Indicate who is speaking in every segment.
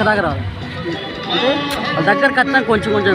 Speaker 1: అక్కడ దగ్గర రావాలి అంటే వాళ్ళ దగ్గర కట్టినా కొంచెం కొంచెం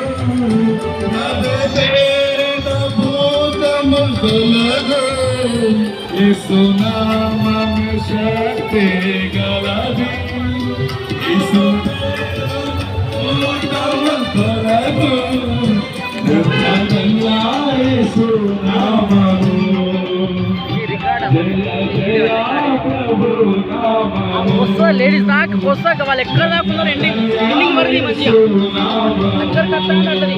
Speaker 2: సునామం శక్తి గలది ఇసు
Speaker 1: వస్తుంది లేడీస్ దాకా వస్తాక వాళ్ళు ఎక్కడ దాకా ఉన్నారు ఎండింగ్ ఎండింగ్ వరకు మంచిగా దగ్గర కట్టండి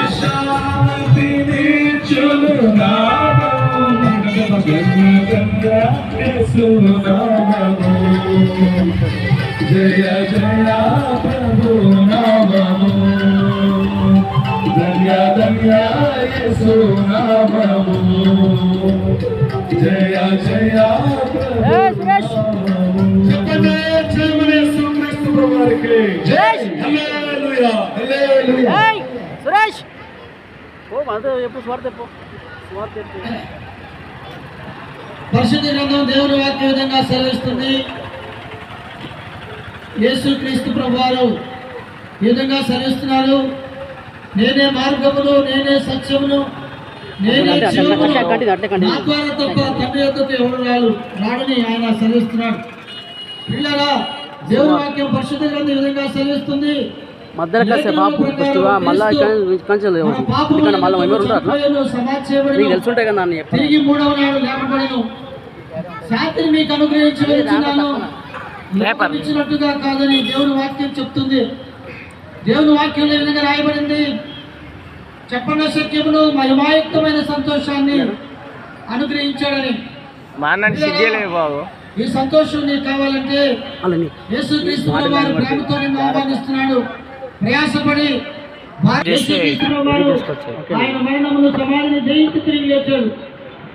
Speaker 2: జయ జయ ప్రభు నామము ధన్య ధన్య యేసు నామము జయ జయ ప్రభు చెప్పండి యేసు క్రీస్తు జై హల్లెలూయా హల్లెలూయా
Speaker 1: సురేష్ ఓ మనతో చెప్పు స్వార్థ చెప్పు. స్వార్థ చెప్పు.
Speaker 3: పరిశుద్ధ గ్రంథం దేవుని వాక్య విధంగా సెలవిస్తుంది. యేసు క్రీస్తు ప్రభువారు ఈ విధంగా సెలవిస్తున్నారు. నేనే మార్గమును నేనే సత్యమును నేనే జీవమును. నా ద్వారా తప్ప తండ్రి యొద్దకు ఎవరు రాడు రాడని ఆయన సెలవిస్తున్నాడు. పిల్లరా దేవుని వాక్యం పరిశుద్ధ గ్రంథం ఈ విధంగా సెలవిస్తుంది.
Speaker 1: మధ్యలో కాసే పాపు ఫస్ట్ మళ్ళా కంచెలు ఇక్కడ మళ్ళీ ఎవరు ఉంటారు? అట్లా నీకు తెలుసుంటాయి కదా
Speaker 3: నాడు లేపబడను. శాంతిని మీకు కాదని దేవుని వాక్యం చెప్తుంది. దేవుని వాక్యంలో విధంగా రాయబడింది. చెప్పండి సత్యమును మహిమాయుక్తమైన సంతోషాన్ని అనుగ్రహించాడని. ఈ సంతోషం నీకు కావాలంటే యేసుక్రీస్తు వారి ప్రేమతో నిన్ను ఆహ్వానిస్తున్నాడు. ప్రయాసపడి వారు ఆయన మరణమును సమాధిని జయించి తిరిగి లేచాడు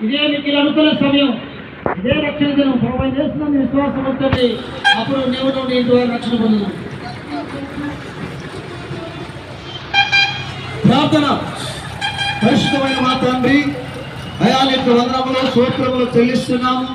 Speaker 3: ఇదే మీకు అనుకున్న సమయం. ఇదే రక్షణ దినం. ప్రభావం చేస్తున్న విశ్వాసం ఉంటుంది అప్పుడు నీవు నీ ద్వారా రక్షణ పొందుదు
Speaker 2: ప్రార్థన. పరిశుద్ధమైన మా తండ్రి అయా నీకు వందనములు సూత్రములు చెల్లిస్తున్నాము.